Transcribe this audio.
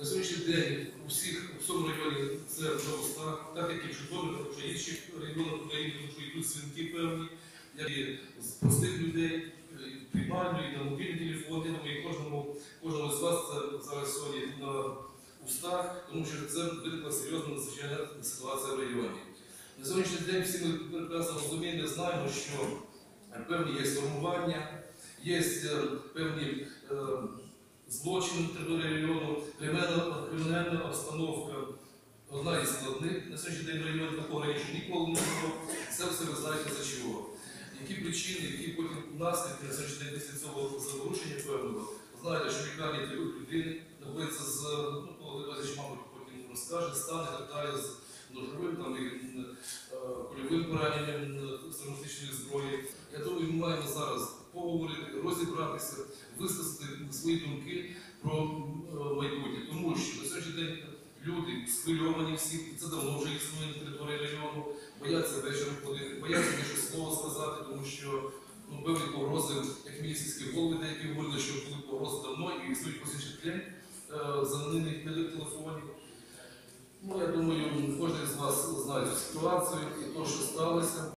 На сьогоднішній день у всіх всьому районі це уста, так як і в Житомирі, так що інших регіонах України, тому що йдуть дзвінки певні, як і з простих людей, і в приймальню, і на мобільні телефони. І кожному, кожному з вас це зараз сьогодні на устах, тому що це виникла серйозна надзвичайна ситуація в районі. На сьогоднішній день всі ми прекрасно розуміємо, знаємо, що певні є формування, є е, певні е, злочини на території району, кримінальна, обстановка. Одна із складних на сьогоднішній день в такого раніше ніколи не було. Це все ви знаєте за чого. Які причини, які потім наслідки на сьогоднішній день після цього заворушення певного. Знаєте, що лікарні для людини знаходиться з, ну, мабуть, потім розкаже, стан і так з ножовим там, і е, пораненням е, травматичної зброї. Я думаю, ми маємо зараз поговорити, розібратися, висказати свої думки про е, майбутнє. Тому що на сьогоднішній день люди схвильовані всі, це давно вже існує на території району, бояться вечором ходити, бояться більше слово сказати, тому що ну, певні погрози, як міліцейські голови деякі говорили, що були погрози давно і існують посічний клін за ними телефонів. Ну, я думаю, кожен з вас знає цю ситуацію і те, що сталося.